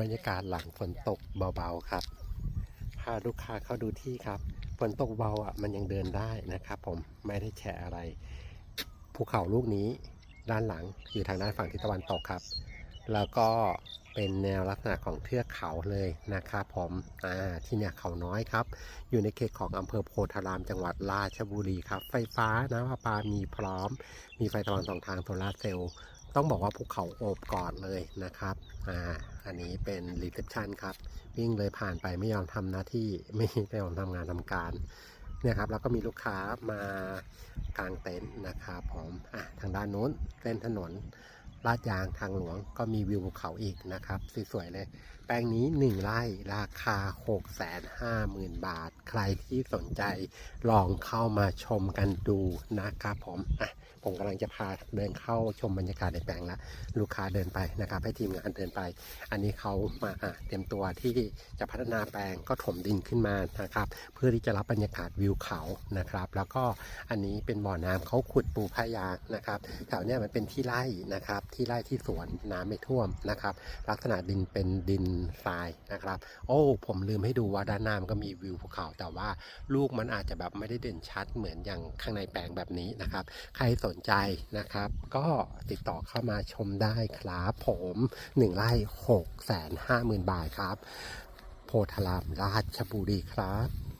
บรรยากาศหลังฝนตกเบาๆครับพาลูกค้าเข้าดูที่ครับฝนตกเบาอะมันยังเดินได้นะครับ ผมไม่ได้แฉะอะไร ภูเขาลูกนี้ด้านหลังอยู่ทางด้านฝั่งทิศตะวันตกครับ แล้วก็เป็นแนวลักษณะของเทือกเขาเลยนะครับผมอ่าที่เนี่ยเขาน้อยครับ อยู่ในเขตของอำเภอโพธารามจังหวัดราชบุรีครับ ไฟฟ้านะประปามีพร้อม มีไฟสว่าสองทางโซลาร์เซลล์ ต้องบอกว่าภูเขาโอบกอดเลยนะครับ อ่า อันนี้เป็นรีเซพชันครับ วิ่งเลยผ่านไปไม่ยอมทำหน้าที่ไม่ได้ยอมทำงานทำการเนี่ยครับ แล้วก็มีลูกค้ามากางเต็นท์นะครับผม อะ ทางด้านโน้นเส้นถนน ลาดยางทางหลวงก็มีวิวเขาอีกนะครับ สวยๆเลย แปลงนี้ 1 ไร่ราคา 650,000 บาท ใครที่สนใจลองเข้ามาชมกันดูนะครับผมอะผมกำลังจะพาเดินเข้าชมบรรยากาศในแปลงละลูกค้าเดินไปนะครับ ให้ทีมงานเดินไป อันนี้เขามาเตรียมตัวที่จะพัฒนาแปลงก็ถมดินขึ้นมานะครับ เพื่อที่จะรับบรรยากาศวิวเขานะครับ แล้วก็อันนี้เป็นบ่อน้ำเขาขุดปูพายางนะครับแถวเนี้ยมันเป็นที่ไร่นะครับที่ไร่ที่สวนน้ำไม่ท่วมนะครับ ลักษณะดินเป็นดินทรายนะครับ โอ้ ผมลืมให้ดูว่าด้านหน้ามันก็มีวิวภูเขาแต่ว่าลูกมันอาจจะแบบไม่ได้เด่นชัดเหมือนอย่างข้างในแปลงแบบนี้นะครับ ใครสนใจนะครับ ก็ติดต่อเข้ามาชมได้ครับผม1ไร่6 5 0 0 0 0 บาทครับ โพธารามราชบุรีครับ